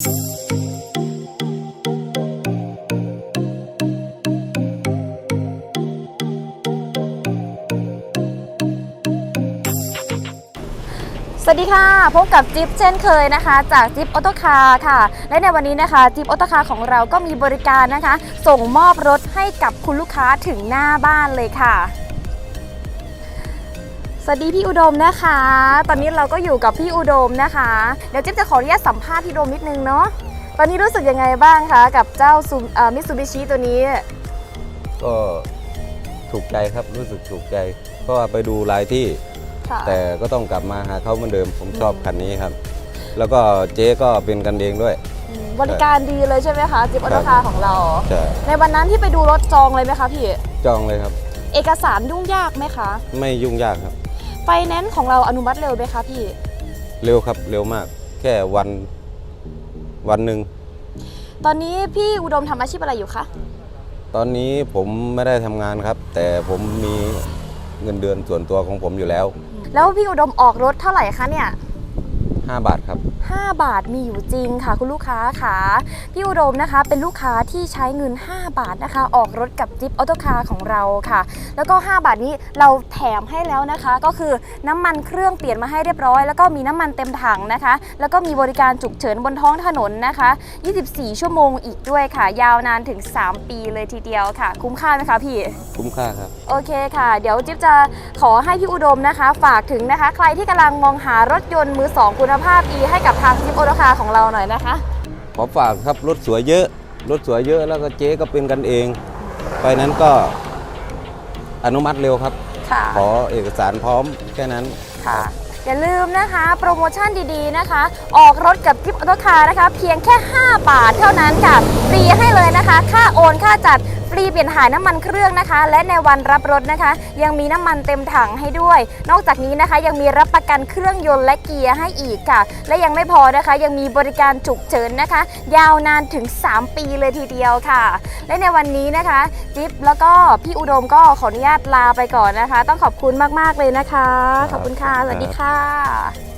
สวัสดีค่ะ พบกับจิ๊บเช่นเคยนะคะ จากจิ๊บออโตคาร์ค่ะ และในวันนี้นะคะจิ๊บออโตคาร์ของเราก็มีบริการนะคะ ส่งมอบรถให้กับคุณลูกค้าถึงหน้าบ้านเลยค่ะ วัสดีพี่อุดมนะคะ ตอนนี้เราก็อยู่กับพี่อุดมนะคะ เดี๋ยวจิ๊บจะขออนุญาตสัมภาษณ์พี่อุดมนิดนึงเนาะ ตอนนี้รู้สึกยังไงบ้างคะกับเจ้ามิตซูบิชิตัวนี้ ก็ถูกใจครับรู้สึกถูกใจเพราะว่าไปดูหลายที่ค่ะแต่ก็ต้องกลับมาหาเขาเหมือนเดิม ผมชอบคันนี้ครับ แล้วก็เจ๊ก็เป็นกันเองด้วยอืมบริการดีเลยใช่ไหมคะจิ๊บออโตคาร์ของเราจะในวันนั้นที่ไปดูรถจองเลยไหมคะพี่ จองเลยครับ เอกสารยุ่งยากไหมคะ ไม่ยุ่งยากครับ ไฟแนนซ์ของเราอนุมัติเร็วไหมคะพี่ เร็วครับเร็วมาก แค่วันวันหนึ่งตอนนี้พี่อุดมทำอาชีพอะไรอยู่คะตอนนี้ผมไม่ได้ทำงานครับ แต่ผมมีเงินเดือนส่วนตัวของผมอยู่แล้ว แล้วพี่อุดมออกรถเท่าไหร่คะเนี่ย 5 บาทครับ 5 บาทมีอยู่จริงค่ะ คุณลูกค้าค่ะพี่อุดมนะคะ เป็นลูกค้าที่ใช้เงิน 5 บาทนะคะ ออกรถกับจิ๊บออโตคาร์ของเราค่ะ แล้วก็ 5 บาทนี้เราแถมให้แล้วนะคะ ก็คือน้ำมันเครื่องเปลี่ยนมาให้เรียบร้อย แล้วก็มีน้ำมันเต็มถังนะคะ แล้วก็มีบริการฉุกเฉินบนท้องถนนนะคะ 24 ชั่วโมงอีกด้วยค่ะ ยาวนานถึง 3 ปีเลยทีเดียวค่ะ คุ้มค่าไหมคะพี่ คุ้มค่าครับโอเคค่ะ เดี๋ยวจิ๊บจะขอให้พี่อุดมนะคะ ฝากถึงนะคะ ใครที่กำลังมองหารถยนต์มือสองคุณภาพดีให้กับทางจิ๊บโอโตคาของเราหน่อยนะคะ ขอฝากครับรถสวยเยอะ รถสวยเยอะแล้วก็เจ๊ก็เป็นกันเองไปนั้นก็อนุมัติเร็วครับ ค่ะ ขอเอกสารพร้อมแค่นั้น ค่ะ อย่าลืมนะคะโปรโมชั่นดีๆนะคะ ออกรถกับจิ๊บออโตคานะคะ เพียงแค่ 5 บาทเท่านั้นค่ะฟรีให้เลยนะคะ ค่าโอนค่าจัดฟ รีเปลี่ยนถ่ายน้ำมันเครื่องนะคะ และในวันรับรถนะคะ ยังมีน้ำมันเต็มถังให้ด้วย นอกจากนี้นะคะยังมีรับประกันเครื่องยนต์และเกียร์ให้อีกค่ะ และยังไม่พอนะคะ ยังมีบริการฉุกเฉินนะคะ ยาวนานถึง 3 ปีเลยทีเดียวค่ะ และในวันนี้นะคะ จิ๊บแล้วก็พี่อุดมก็ขออนุญาตลาไปก่อนนะคะ ต้องขอบคุณมากๆเลยนะคะ ขอบคุณค่ะสวัสดีค่ะ